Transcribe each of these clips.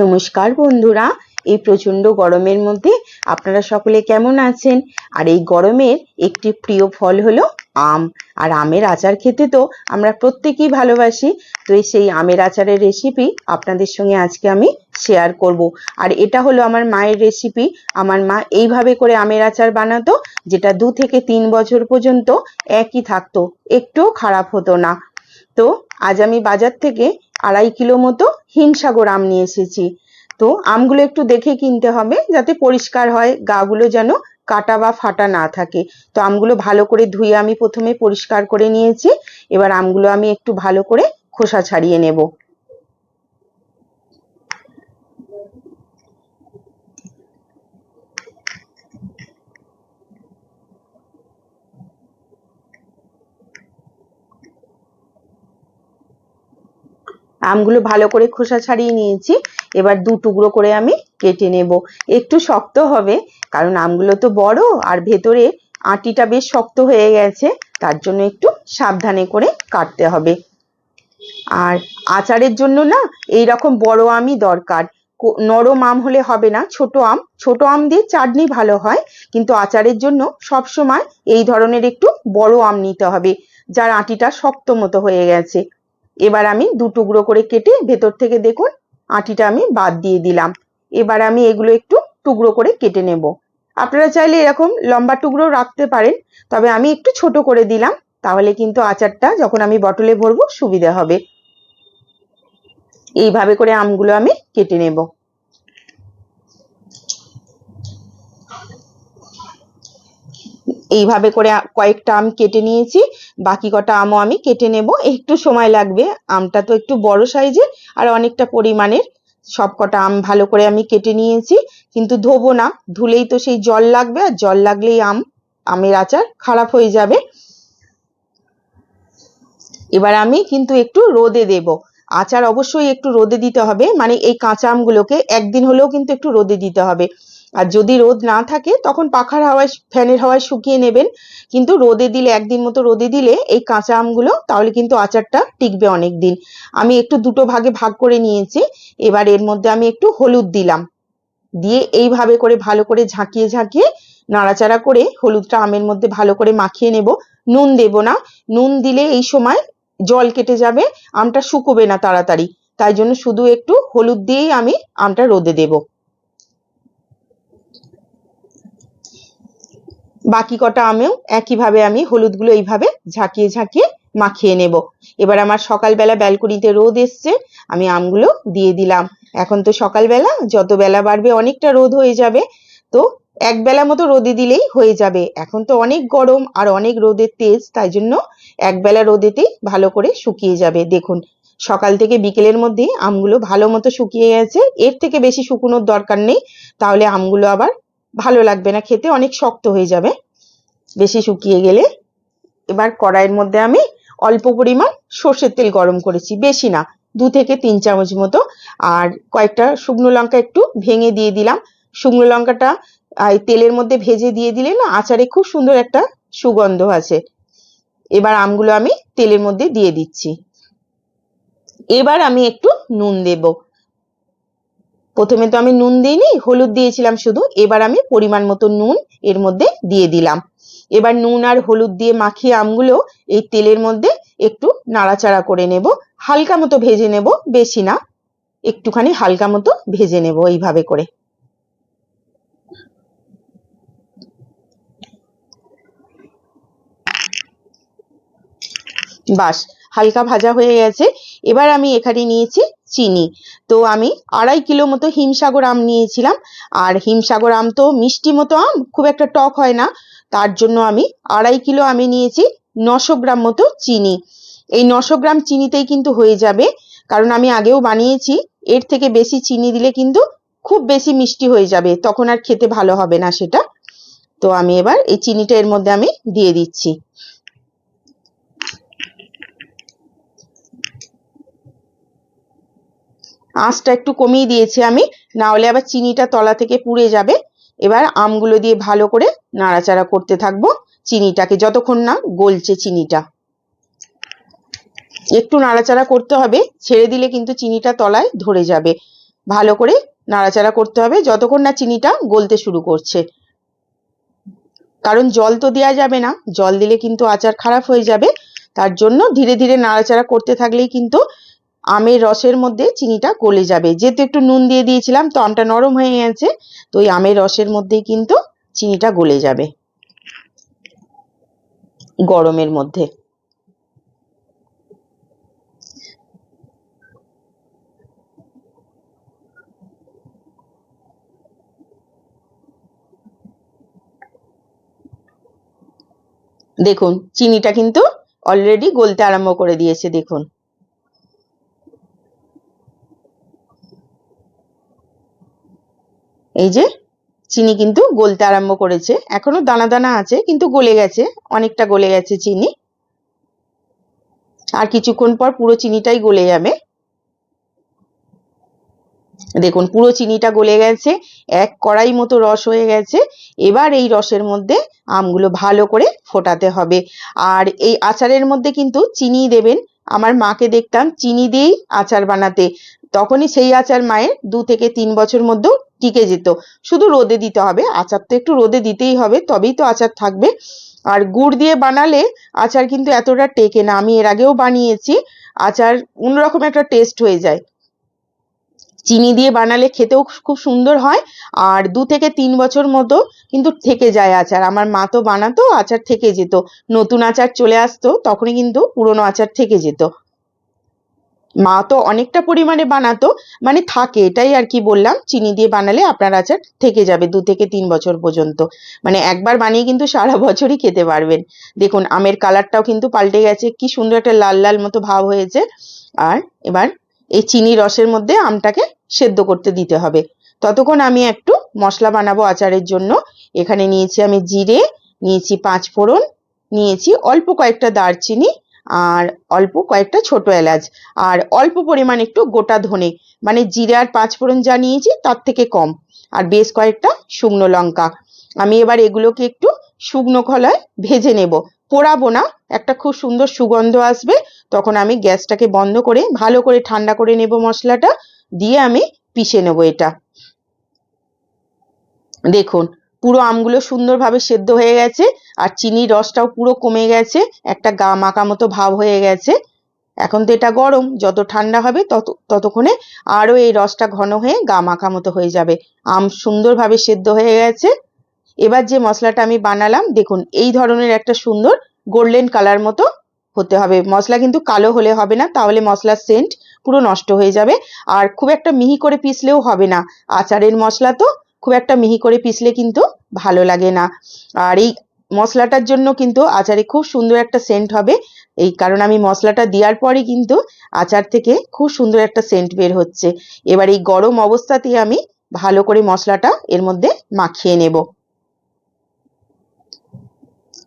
নমস্কার বন্ধুরা, এই প্রচণ্ড গরমের মধ্যে আপনারা সকলে কেমন আছেন? আর এই গরমের একটি প্রিয় ফল হলো আম। আর আমের আচার খেতে তো আমরা প্রত্যেকেই ভালোবাসি, তো সেই আমের আচারের রেসিপি আপনাদের সঙ্গে আজকে আমি শেয়ার করব। আর এটা হলো আমার মায়ের রেসিপি আমার মা এইভাবে করে আমের আচার বানাতো, যেটা দু থেকে তিন বছর পর্যন্ত একই থাকতো, একটুও খারাপ হতো না। তো আজ আমি বাজার থেকে আড়াই কিলো মতো হিমসাগর আম নিয়ে এসেছি। তো আমগুলো একটু দেখে কিনতে হবে যাতে পরিষ্কার হয়, গাগুলো যেন কাটা বা ফাটা না থাকে। তো আমগুলো ভালো করে ধুয়ে আমি প্রথমে পরিষ্কার করে নিয়েছি। এবার আমগুলো আমি একটু ভালো করে খোসা ছাড়িয়ে নেব। আমগুলো ভালো করে খোসা ছাড়িয়ে নিয়েছি। এবার দু টুকরো করে আমি কেটে নেব। একটু শক্ত হবে, কারণ আমগুলো তো বড় আর ভেতরে আটিটা বেশ শক্ত হয়ে গেছে, তার জন্য একটু সাবধানে করে কাটতে হবে। আর আচারের জন্য না এই রকম বড় আমই দরকার। নরম আম হলে হবে না, ছোট আম। ছোট আম দিয়ে চাটনি ভালো হয়, কিন্তু আচারের জন্য সব সময় এই ধরনের একটু বড় আম নিতে হবে, যার আটিটা শক্ত মতো হয়ে গেছে। এবার আমি দু টুকরো করে কেটে ভেতর থেকে দেখুন আটিটা আমি বাদ দিয়ে দিলাম। এবার আমি এগুলো একটু টুকরো করে কেটে নেব। আপনারা চাইলে এরকম লম্বা টুকরো রাখতে পারেন, তবে আমি একটু ছোট করে দিলাম, তাহলে কিন্তু আচারটা যখন আমি বটলে ভরবো সুবিধা হবে। এইভাবে করে আমগুলো আমি কেটে নেব। এইভাবে করে কয়েকটা আম কেটে নিয়েছি। বাকি কটা আমও আমি কেটে নেব। একটু সময় লাগবে। আমটা তো একটু বড় সাইজের আর অনেকটা পরিমাণের। সব কটা আম ভালো করে আমি কেটে নিয়েছি। কিন্তু ধোবো না। ধুলেই তো সেই জল লাগবে আর জল লাগলেই আম, আমের আচার খারাপ হয়ে যাবে। এবার আমি কিন্তু একটু রোদে দেব। আচার অবশ্যই একটু রোদে দিতে হবে। মানে এই কাঁচা আমগুলোকে একদিন হলেও কিন্তু একটু রোদে দিতে হবে। আর যদি রোদ না থাকে, তখন পাখার হাওয়ায় ফ্যানের হাওয়ায় শুকিয়ে নেবেন। কিন্তু রোদে দিলে, একদিন মতো রোদে দিলে, এই কাঁচা আমগুলো, তাহলে কিন্তু আচারটা টিকবে অনেক দিন আমি একটু দুটো ভাগে ভাগ করে নিয়েছি। এবার এর মধ্যে আমি একটু হলুদ দিলাম। দিয়ে এইভাবে করে ভালো করে ঝাঁকিয়ে ঝাঁকিয়ে নাড়াচাড়া করে হলুদটা আমের মধ্যে ভালো করে মাখিয়ে নেব। নুন দেব না। নুন দিলে এই সময় জল কেটে যাবে, আমটা শুকোবে না তাড়াতাড়ি। তাই জন্য শুধু একটু হলুদ দিয়েই আমি আমটা রোদে দেবো। বাকি কটা আমেও একইভাবে আমি হলুদগুলো এইভাবে ঝাঁকিয়ে ঝাঁকিয়ে মাখিয়ে নেব। এবার আমার সকালবেলা ব্যালকনিতে রোদ এসছে, আমি আমগুলো দিয়ে দিলাম। এখন তো সকালবেলা, যত বেলা বাড়বে অনেকটা রোদ হয়ে যাবে, তো এক বেলা মতো রোদে দিলেই হয়ে যাবে। এখন তো অনেক গরম আর অনেক রোদের তেজ, তাই জন্য এক বেলা রোদেতেই ভালো করে শুকিয়ে যাবে। দেখুন, সকাল থেকে বিকেলের মধ্যে আমগুলো ভালো মতো শুকিয়ে গেছে। এর থেকে বেশি শুকোনোর দরকার নেই, তাহলে আমগুলো আবার ভালো লাগবে না খেতে, অনেক শক্ত হয়ে যাবে। বেশি শুকিয়ে গেলে এবার কড়াইয়ের মধ্যে আমি অল্প পরিমাণ সর্ষের তেল গরম করেছি, বেশি না, দু থেকে তিন চামচ মতো। আর কয়েকটা শুকনো লঙ্কা একটু ভেঙে দিয়ে দিলাম। শুকনো লঙ্কাটা তেলের মধ্যে ভেজে দিয়ে দিলে না আচারে খুব সুন্দর একটা সুগন্ধ আছে। এবার আমগুলো আমি তেলের মধ্যে দিয়ে দিচ্ছি। এবার আমি একটু নুন দেব। প্রথমে তো আমি নুন দিইনি, হলুদ দিয়েছিলাম শুধু, এবার আমি পরিমাণ মতো নুন এর মধ্যে দিয়ে দিলাম। এবার নুন আর হলুদ দিয়ে মাখিয়ে আমগুলো এই তেলের মধ্যে একটু নাড়াচাড়া করে নেব, হালকা মতো ভেজে নেব, বেশি না, একটুখানি হালকা মতো ভেজে নেব এইভাবে করে। বাস, হালকা ভাজা হয়ে গেছে, এবার আমি এখানে নিয়েছি চিনি। তো আমি আড়াই কিলো মতো হিমসাগর আম নিয়েছিলাম। আর হিমসাগর আম তো মিষ্টি মতো আম, খুব একটা টক হয় না। তার জন্য আমি আড়াই কিলো আমি নিয়েছি নশো গ্রাম মতো চিনি। এই নশো গ্রাম চিনিতেই কিন্তু হয়ে যাবে। কারণ আমি আগেও বানিয়েছি, এর থেকে বেশি চিনি দিলে কিন্তু খুব বেশি মিষ্টি হয়ে যাবে। তখন আর খেতে ভালো হবে না সেটা। তো আমি এবার এই চিনিটা এর মধ্যে আমি দিয়ে দিচ্ছি। আঁচটা একটু কমিয়ে দিয়েছি আমি, না হলে আবার চিনিটা তলা থেকে পুড়ে যাবে। এবার আমগুলো দিয়ে ভালো করে নাড়াচাড়া করতে থাকব চিনিটাকে, যতক্ষণ না গলছে চিনিটা। একটু নাড়াচাড়া করতে হবে, ছেড়ে দিলে কিন্তু চিনিটা তলায় ধরে যাবে। ভালো করে নাড়াচাড়া করতে হবে, যতক্ষণ না চিনিটা গলতে শুরু করছে। কারণ জল তো দেওয়া যাবে না, জল দিলে কিন্তু আচার খারাপ হয়ে যাবে, তার জন্য ধীরে ধীরে নাড়াচাড়া করতে থাকলেই কিন্তু আমের রসের মধ্যে চিনিটা গলে যাবে। যেহেতু একটু নুন দিয়ে দিয়েছিলাম, তো আমটা নরম হয়ে গেছে, তো ওই আমের রসের মধ্যেই কিন্তু চিনিটা গলে যাবে। গরমের মধ্যে। দেখুন, চিনিটা কিন্তু অলরেডি গলতে আরম্ভ করে দিয়েছে, দেখুন। এই যে, চিনি কিন্তু গলতে আরম্ভ করেছে। এখনও দানা দানা আছে, কিন্তু গলে গেছে। অনেকটা গলে গেছে চিনি। আর কিছুক্ষণ পর পুরো চিনিটাই গলে যাবে। দেখুন, পুরো চিনিটা গলে গেছে, এক কড়াই মতো রস হয়ে গেছে। এবার এই রসের মধ্যে আমগুলো ভালো করে ফোটাতে হবে। আর এই আচারের মধ্যে কিন্তু চিনি দেবেন আমার মাকে দেখতাম চিনি দিয়েই আচার বানাতে। তখনই সেই আচার মায়ের দু থেকে তিন বছর মধ্যেও টিকে যেত। শুধু রোদে দিতে হবে, আচার তো একটু রোদে দিতেই হবে, তবেই তো আচার থাকবে। আর গুড় দিয়ে বানালে আচার কিন্তু এতটা টেকে না, আমি এর আগেও বানিয়েছি, আচার অন্যরকম একটা টেস্ট হয়ে যায়। চিনি দিয়ে বানালে খেতেও খুব সুন্দর হয়। আর দু থেকে তিন বছর মতো কিন্তু থেকে যায় আচার। আমার মা তো বানাতো, আচার থেকে যেত। নতুন আচার চলে আসতো, তখনই কিন্তু পুরনো আচার থেকে যেত। মা তো অনেকটা পরিমাণে বানাতো মানে থাকে, এটাই আর কি বললাম। চিনি দিয়ে বানালে আপনার আচার থেকে যাবে দু থেকে তিন বছর পর্যন্ত। মানে একবার বানিয়ে কিন্তু সারা বছরই খেতে পারবেন। দেখুন, আমের কালারটাও কিন্তু পাল্টে গেছে, কি সুন্দর একটা লাল লাল মতো ভাব হয়েছে। আর এবার এই চিনি রসের মধ্যে আমটাকে সেদ্ধ করতে দিতে হবে। ততক্ষণ আমি একটু মশলা বানাবো আচারের জন্য। এখানে নিয়েছি আমি জিরে, নিয়েছি পাঁচ ফোড়ন, নিয়েছি অল্প কয়েকটা দারচিনি আর অল্প কয়েকটা ছোট এলাচ। আর অল্প পরিমাণ একটু গোটা ধনে মানে জিরে আর পাঁচ ফোড়ন যা নিয়েছি তার থেকে কম। আর বেশ কয়েকটা শুকনো লঙ্কা। আমি এবার এগুলোকে একটু শুকনো খলায় ভেজে নেব। পোড়াবো না, একটা খুব সুন্দর সুগন্ধ আসবে। তখন আমি গ্যাসটাকে বন্ধ করে ভালো করে ঠান্ডা করে নেব মশলাটা। দিয়ে আমি পিষে নেব এটা। দেখুন, পুরো আমগুলো সুন্দরভাবে সেদ্ধ হয়ে গেছে, আর চিনির রসটাও পুরো কমে গেছে, একটা গা মাখা মতো ভাব হয়ে গেছে। এখন তো এটা গরম, যত ঠান্ডা হবে তত, ততক্ষণে আরও এই রসটা ঘন হয়ে গা মাখা মতো হয়ে যাবে। আম সুন্দরভাবে সেদ্ধ হয়ে গেছে। এবার যে মশলাটা আমি বানালাম, দেখুন, এই ধরনের একটা সুন্দর গোল্ডেন কালার মতো হতে হবে। মশলা কিন্তু কালো হলে হবে না, তাহলে মশলার সেন্ট পুরো নষ্ট হয়ে যাবে। আর খুব একটা মিহি করে পিসলেও হবে না। আচারের মশলা তো খুব একটা মিহি করে পিসলে কিন্তু ভালো লাগে না। আর এই মশলাটার জন্য কিন্তু আচারে খুব সুন্দর একটা সেন্ট হবে। এই কারণ আমি মশলাটা দেওয়ার পরে কিন্তু আচার থেকে খুব সুন্দর একটা সেন্ট বের হচ্ছে। এবার এই গরম অবস্থাতেই আমি ভালো করে মশলাটা এর মধ্যে মাখিয়ে নেব।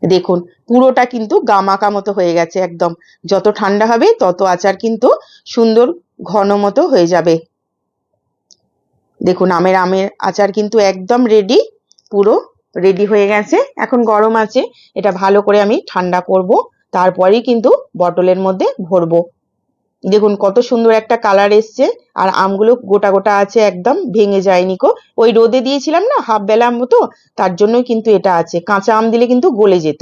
দেখুন, পুরোটা কিন্তু গামাকা মতো হয়ে গেছে একদম। যত ঠান্ডা হবে, তত আচার কিন্তু সুন্দর ঘন মতো হয়ে যাবে। দেখুন, আমের আমের আচার কিন্তু একদম রেডি পুরো রেডি হয়ে গেছে। এখন গরম আছে, এটা ভালো করে আমি ঠান্ডা করব, তারপরেই কিন্তু বটলের মধ্যে ভরবো। দেখুন, কত সুন্দর একটা কালার এসছে, আর আমগুলো গোটা গোটা আছে একদম, ভেঙে যায়নি কো। ওই রোদে দিয়েছিলাম না হাফ বেলার মতো, তার জন্যই কিন্তু এটা আছে। কাঁচা আম দিলে কিন্তু গলে যেত।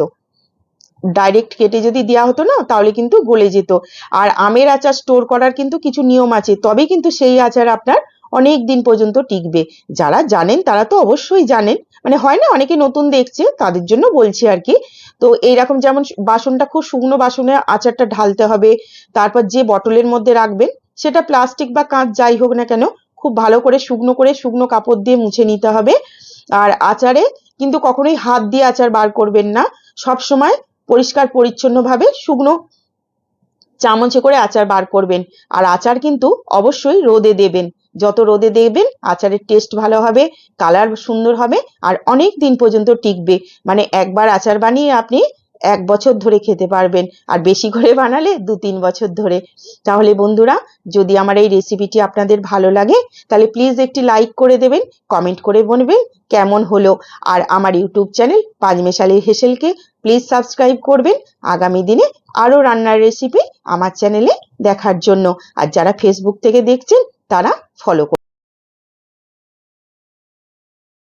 ডাইরেক্ট কেটে যদি দেওয়া হতো না, তাহলে কিন্তু গলে যেত। আর আমের আচার স্টোর করার কিন্তু কিছু নিয়ম আছে, তবে কিন্তু সেই আচার আপনার অনেক দিন পর্যন্ত টিকবে। যারা জানেন, তারা তো অবশ্যই জানেন। মানে হয় না, অনেকে নতুন দেখছে, তাদের জন্য বলছি আর কি তো এইরকম যেমন বাসনটা খুব শুকনো বাসনে আচারটা ঢালতে হবে, তারপর যে বটলের মধ্যে রাখবেন সেটা প্লাস্টিক বা কাঁচ যাই হোক না কেন খুব ভালো করে শুকনো করে শুকনো কাপড় দিয়ে মুছে নিতে হবে। আর আচারে কিন্তু কখনোই হাত দিয়ে আচার বার করবেন না সব সময় পরিষ্কার পরিচ্ছন্নভাবে শুকনো চামচে করে আচার বার করবেন। আর আচার কিন্তু অবশ্যই রোদে দেবেন। যত রোদে দেবেন আচারের টেস্ট ভালো হবে কালার সুন্দর হবে, আর অনেক দিন পর্যন্ত টিকবে। মানে একবার আচার বানিয়ে আপনি এক বছর ধরে খেতে পারবেন, আর বেশি করে বানালে দু তিন বছর ধরে। তাহলে বন্ধুরা, যদি আমার এই রেসিপিটি আপনাদের ভালো লাগে, তাহলে প্লিজ একটি লাইক করে দেবেন কমেন্ট করে বলবেন কেমন হলো। আর আমার ইউটিউব চ্যানেল পাঁচমেশালি হেসেলকে প্লিজ সাবস্ক্রাইব করবেন আগামী দিনে আরও রান্নার রেসিপি আমার চ্যানেলে দেখার জন্য। আর যারা ফেসবুক থেকে দেখছেন তারা ফলো